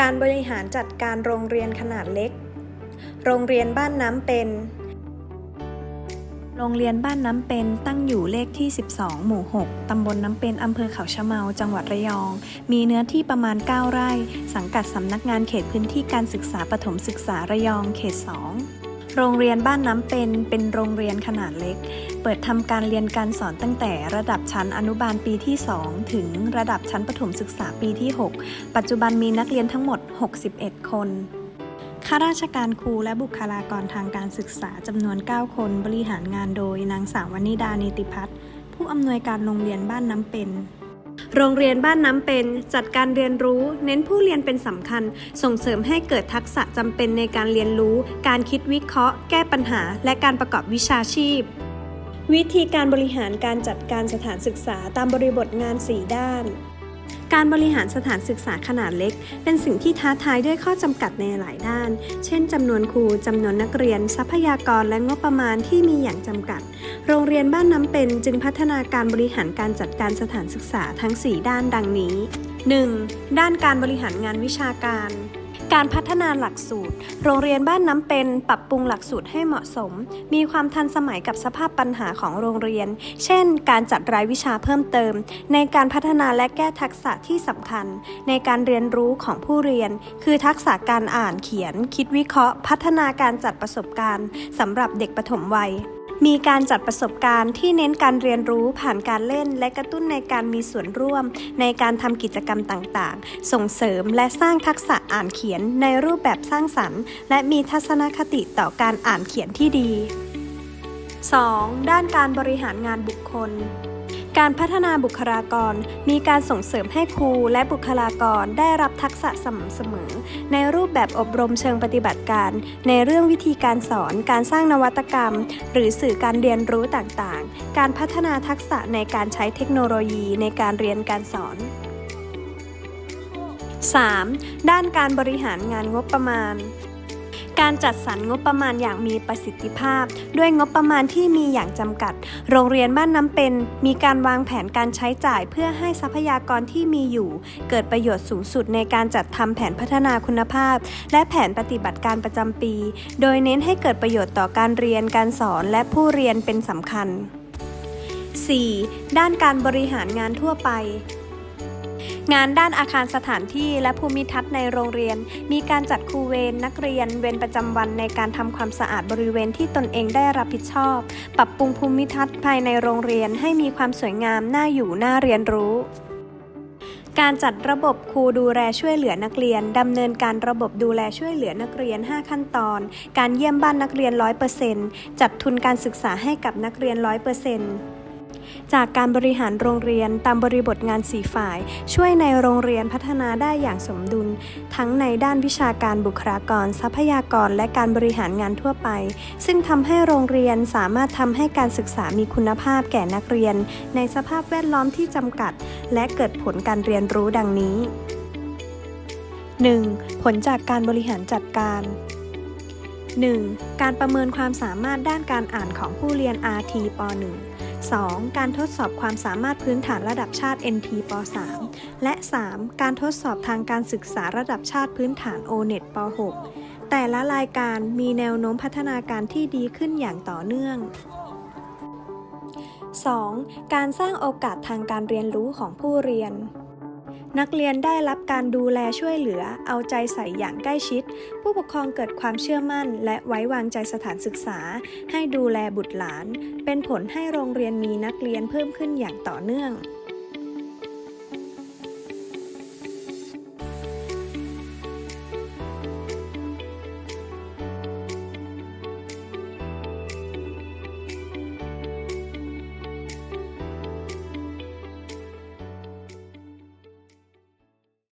การบริหารจัดการโรงเรียนขนาดเล็ก โรงเรียนบ้านน้ำเป็น โรงเรียนบ้านน้ำเป็นตั้งอยู่เลขที่ 12 หมู่ 6 ตำบลน้ำเป็นอำเภอเขาชะเมา จังหวัดระยอง มีเนื้อที่ประมาณ 9 ไร่ สังกัดสำนักงานเขตพื้นที่การศึกษาปฐมศึกษาระยอง เขต 2 โรงเรียนบ้านน้ำเป็นเป็นโรงเรียนขนาดเล็ก เปิดทำการเรียนการสอนตั้งแต่ระดับชั้นอนุบาลปีที่ 2 ถึงระดับชั้นประถมศึกษาปีที่ 6 ปัจจุบันมีนักเรียนทั้งหมด 61 คนข้าราชการครูและบุคลากรทางการศึกษาจำนวน 9 คนบริหารงานโดยนางสาววนิดานิติพัฒน์ผู้อำนวยการโรงเรียนบ้านน้ำเป็น โรงเรียนบ้านน้ำเป็นจัดการเรียนรู้ เน้นผู้เรียนเป็นสำคัญ ส่งเสริมให้เกิดทักษะจำเป็นในการเรียนรู้ การคิดวิเคราะห์ แก้ปัญหา และการประกอบวิชาชีพ วิธีการบริหารการจัดการสถานศึกษาตามบริบทงาน 4 ด้าน การบริหารสถานศึกษาขนาดเล็ก เป็นสิ่งที่ท้าทายด้วยข้อจำกัดในหลายด้าน เช่นจำนวนครูจำนวนนักเรียน ทรัพยากรและงบประมาณที่มีอย่างจำกัด โรงเรียนบ้านน้ำเป็นจึงพัฒนาการบริหารการจัดการสถานศึกษาทั้ง 4 ด้านดังนี้ 1. ด้านการบริหารงานวิชาการ การพัฒนาหลักสูตร โรงเรียนบ้านน้ำเป็น ปรับปรุงหลักสูตรให้เหมาะสม มีความทันสมัยกับสภาพปัญหาของโรงเรียน เช่น การจัดรายวิชาเพิ่มเติม ในการพัฒนาและแก้ทักษะที่สำคัญ ในการเรียนรู้ของผู้เรียน คือทักษะการอ่านเขียน คิดวิเคราะห์ พัฒนาการจัดประสบการณ์สำหรับเด็กปฐมวัย มีการจัดประสบการณ์ที่เน้นการเรียนรู้ผ่านการเล่น และกระตุ้นในการมีส่วนร่วม ในการทำกิจกรรมต่างๆ ส่งเสริมและสร้างทักษะอ่านเขียนในรูปแบบสร้างสรรค์ และมีทัศนคติต่อการอ่านเขียนที่ดี 2. ด้านการบริหารงานบุคคล การพัฒนาบุคลากร มีการส่งเสริมให้ครูและบุคลากรได้รับทักษะสม่ำเสมอ ในรูปแบบอบรมเชิงปฏิบัติการ ในเรื่องวิธีการสอน การสร้างนวัตกรรม หรือสื่อการเรียนรู้ต่างๆ การพัฒนาทักษะในการใช้เทคโนโลยีในการเรียนการสอน 3. ด้านการบริหารงานงบประมาณ การจัดสรรงบประมาณอย่างมีประสิทธิภาพ ด้วยงบประมาณที่มีอย่างจำกัด โรงเรียนบ้านน้ำเป็น มีการวางแผนการใช้จ่ายเพื่อให้ทรัพยากรที่มีอยู่ เกิดประโยชน์สูงสุดในการจัดทำแผนพัฒนาคุณภาพ และแผนปฏิบัติการประจำปี โดยเน้นให้เกิดประโยชน์ต่อการเรียนการสอนและผู้เรียนเป็นสำคัญ 4. ด้านการบริหารงานทั่วไป งานด้านอาคารสถานที่และภูมิทัศน์ในโรงเรียน มีการจัดครูเวรนักเรียน เวรประจำวันในการทำความสะอาดบริเวณที่ตนเองได้รับผิดชอบ ปรับปรุงภูมิทัศน์ภายในโรงเรียนให้มีความสวยงามน่าอยู่น่าเรียนรู้การจัดระบบครูดูแลช่วยเหลือนักเรียน ดำเนินการระบบดูแลช่วยเหลือนักเรียน 5 ขั้นตอน การเยี่ยมบ้านนักเรียน 100%จัดทุนการศึกษาให้กับนักเรียน 100% จากการบริหารโรงเรียนตามบริบทงานสีฝ่าย ช่วยในโรงเรียนพัฒนาได้อย่างสมดุล ทั้งในด้านวิชาการบุคลากร ทรัพยากรและการบริหารงานทั่วไป ซึ่งทำให้โรงเรียนสามารถทำให้การศึกษามีคุณภาพแก่นักเรียน ในสภาพแวดล้อมที่จำกัด และเกิดผลการเรียนรู้ดังนี้ 1. ผลจากการบริหารจัดการ 1. การประเมินความสามารถด้านการอ่านของผู้เรียน RT ป .1 2. การทดสอบความสามารถพื้นฐานระดับชาติ NT ป .3 และ 3. การทดสอบทางการศึกษาระดับชาติพื้นฐาน O-NET ป .6 แต่ละรายการมีแนวโน้มพัฒนาการที่ดีขึ้นอย่างต่อเนื่อง 2. การสร้างโอกาสทางการเรียนรู้ของผู้เรียน นักเรียนได้รับการดูแลช่วยเหลือ เอาใจใส่อย่างใกล้ชิด ผู้ปกครองเกิดความเชื่อมั่น และไว้วางใจสถานศึกษา ให้ดูแลบุตรหลาน เป็นผลให้โรงเรียนมีนักเรียนเพิ่มขึ้นอย่างต่อเนื่อง